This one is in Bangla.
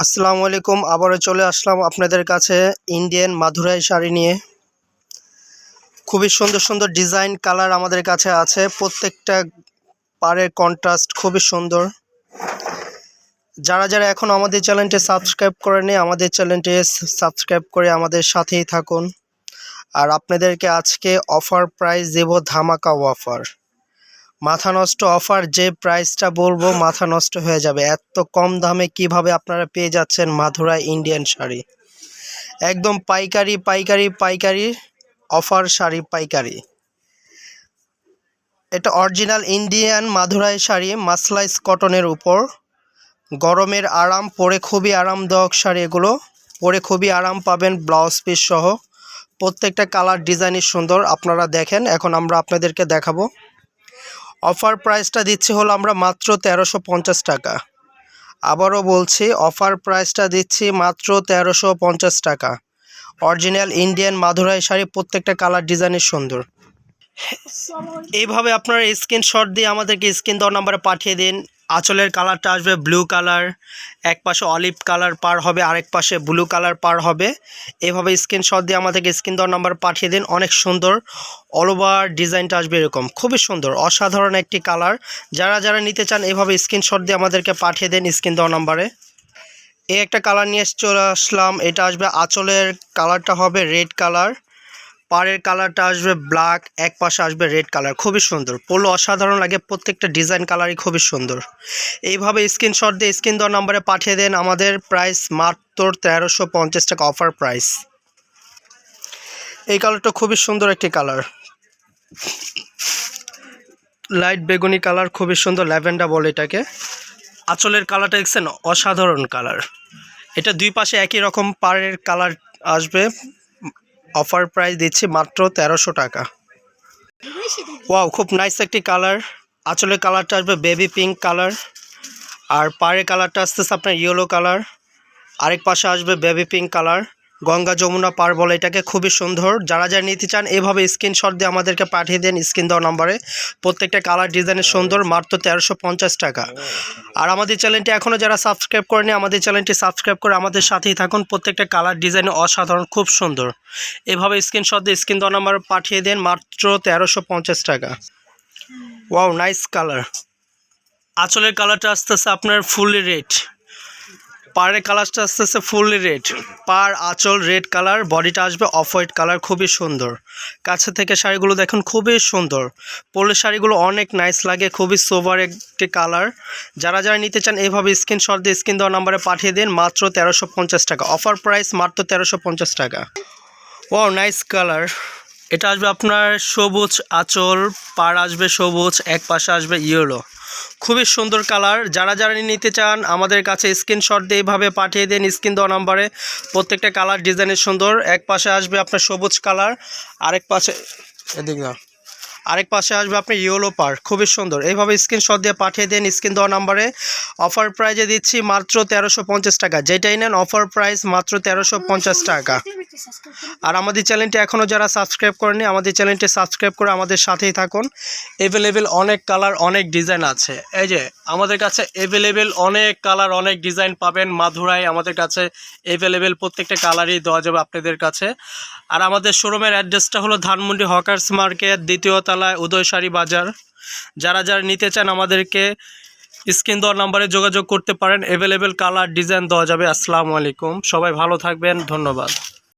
আসসালামু আলাইকুম, আবারও চলে আসলাম আপনাদের কাছে ইন্ডিয়ান মাধুরাই শাড়ি নিয়ে। খুবই সুন্দর সুন্দর ডিজাইন কালার আমাদের কাছে আছে। প্রত্যেকটা পাড়ের কন্ট্রাস্ট খুবই সুন্দর। যারা যারা এখন আমাদের চ্যানেলটি সাবস্ক্রাইব করেনি আমাদের চ্যানেলটি সাবস্ক্রাইব করে আমাদের সাথেই থাকুন। আর আপনাদেরকে আজকে অফার প্রাইস দেব ধামাকা অফার মাথা নষ্ট অফার যে প্রাইসটা বলব মাথা নষ্ট হয়ে যাবে। এত কম দামে কীভাবে আপনারা পেয়ে যাচ্ছেন মাধুরা ইন্ডিয়ান শাড়ি? একদম পাইকারি পাইকারি পাইকারি, অফার শাড়ি, পাইকারি। এটা অরিজিনাল ইন্ডিয়ান মাধুরাই শাড়ি, মাসলাইস কটনের উপর। গরমের আরাম, পরে খুবই আরামদায়ক শাড়ি এগুলো। পরে খুবই আরাম পাবেন ব্লাউজ পিস সহ প্রত্যেকটা কালার ডিজাইনই সুন্দর, আপনারা দেখেন। এখন আমরা আপনাদেরকে দেখাবো। অফার প্রাইসটা দিচ্ছি হলো আমরা মাত্র তেরোশো পঞ্চাশ টাকা। আবারও বলছি, অফার প্রাইসটা দিচ্ছি মাত্র তেরোশো পঞ্চাশ টাকা। অরিজিনাল ইন্ডিয়ান মাধুরাই শাড়ি, প্রত্যেকটা কালার ডিজাইনের সুন্দর। এইভাবে আপনারা স্ক্রিনশট দিয়ে আমাদেরকে স্ক্রিন দেওয়ার নাম্বারে পাঠিয়ে দিন। আঁচলের কালারটা আসবে ব্লু কালার, এক পাশে অলিভ কালার পার হবে, আরেক পাশে ব্লু কালার পার হবে। এভাবে স্ক্রিনশট দিয়ে আমাদেরকে স্ক্রিন দেওয়ার নাম্বার পাঠিয়ে দিন, অনেক সুন্দর অল ওভার ডিজাইনটা আসবে এরকম। খুবই সুন্দর, অসাধারণ একটি কালার। যারা যারা নিতে চান, এভাবে স্ক্রিনশট দিয়ে আমাদেরকে পাঠিয়ে দিন স্ক্রিন দেওয়ার নাম্বারে। এই একটা কালার নিয়ে চলে আসলাম, এটা আসবে আঁচলের কালারটা হবে রেড কালার। পাড়ের কালারটা আসবে ব্ল্যাক এক পাশে আসবে রেড কালার খুবই সুন্দর। পড়লে অসাধারণ লাগে, প্রত্যেকটা ডিজাইন কালারই খুবই সুন্দর। এইভাবে স্ক্রিনশট দিয়ে স্ক্রিন দেওয়ার নাম্বারে পাঠিয়ে দেন আমাদের প্রাইস মাত্র তেরোশো পঞ্চাশ টাকা অফার প্রাইস এই কালারটা খুবই সুন্দর একটি কালার লাইট বেগুনি কালার খুবই সুন্দর ল্যাভেন্ডার বলে এটাকে। আঁচলের কালারটা দেখছেন? অসাধারণ কালার এটা দুই পাশে একই রকম পাড়ের কালার আসবে। অফার প্রাইস দিচ্ছি মাত্র তেরোশো টাকা। ওয়াও খুব নাইস একটি কালার আঁচলের কালারটা আসবে বেবি পিঙ্ক কালার আর পাড়ের কালারটা আসতেছে আপনার ইয়েলো কালার আরেক পাশে আসবে baby pink colour Ganga Jamuna পার বলে এটাকে খুবই সুন্দর। যারা যারা নিতে চান, এভাবে স্ক্রিনশট দিয়ে আমাদেরকে পাঠিয়ে দেন স্ক্রিন দেওয়া নাম্বারে প্রত্যেকটা কালার ডিজাইনের সুন্দর, মাত্র তেরোশো পঞ্চাশ টাকা। আর আমাদের চ্যানেলটি এখনও যারা সাবস্ক্রাইব করেনি, আমাদের চ্যানেলটি সাবস্ক্রাইব করে আমাদের সাথেই থাকুন। প্রত্যেকটা কালার ডিজাইন অসাধারণ, খুব সুন্দর। এভাবে স্ক্রিনশট দিয়ে স্ক্রিন দেওয়া নাম্বার পাঠিয়ে দেন, মাত্র তেরোশো পঞ্চাশ টাকা। ওয়াও নাইস কালার আঁচলের কালারটা আসতেছে আপনার ফুললি রেড পাড়ের কালারটা আসতেছে ফুললি রেড। পার আঁচল রেড কালার, বডিটা আসবে অফ হোয়াইট কালার, খুবই সুন্দর। কাছে থেকে শাড়িগুলো দেখুন, খুবই সুন্দর। পরলে শাড়িগুলো অনেক নাইস লাগে, খুবই সোভার একটি কালার। যারা যারা নিতে চান, এইভাবে স্ক্রিনশট দিয়ে স্ক্রিন দেওয়া নাম্বারে পাঠিয়ে দিন, মাত্র তেরোশো টাকা। অফার প্রাইস মাত্র তেরোশো টাকা। ও নাইস কালার এটা আসবে আপনার সবুজ আঁচল পার আসবে সবুজ, এক পাশে আসবে ইয়েলো। খুবই সুন্দর কালার। যারা যারা নিতে চান, আমাদের কাছে স্ক্রিনশট দিয়ে এইভাবে পাঠিয়ে দিন স্ক্রিন দেওয়া নাম্বারে প্রত্যেকটা কালার ডিজাইনের সুন্দর। এক পাশে আসবে আপনার সবুজ কালার, আরেক পাশে এদিক না। আরেক পাশে আসবে আপনি ইয়েলো পার খুবই সুন্দর। এইভাবে স্ক্রিনশট দিয়ে পাঠিয়ে দিন স্ক্রিন দেওয়া নাম্বারে অফার প্রাইজে দিচ্ছি মাত্র তেরোশো টাকা। যেটাই নেন অফার প্রাইস মাত্র তেরোশো টাকা। আর আমাদের চ্যানেলটি এখনও যারা সাবস্ক্রাইব করেনি আমাদের চ্যানেলটি সাবস্ক্রাইব করে আমাদের সাথেই থাকুন। অ্যাভেলেবেল অনেক কালার অনেক ডিজাইন আছে। এই যে, আমাদের কাছে অ্যাভেলেবেল অনেক কালার অনেক ডিজাইন পাবেন মাধুরাই। আমাদের কাছে অ্যাভেলেবেল প্রত্যেকটা কালারই দেওয়া যাবে আপনাদের কাছে। আর আমাদের শোরুমের অ্যাড্রেসটা হলো ধানমন্ডি হকার্স মার্কেট, দ্বিতীয় তলায় উদয়সারি বাজার। যারা যারা নিতে চান আমাদেরকে স্ক্রিন দেওয়ার নাম্বারে যোগাযোগ করতে পারেন। অ্যাভেলেবেল কালার ডিজাইন দেওয়া যাবে। আসসালামু আলাইকুম। সবাই ভালো থাকবেন। ধন্যবাদ।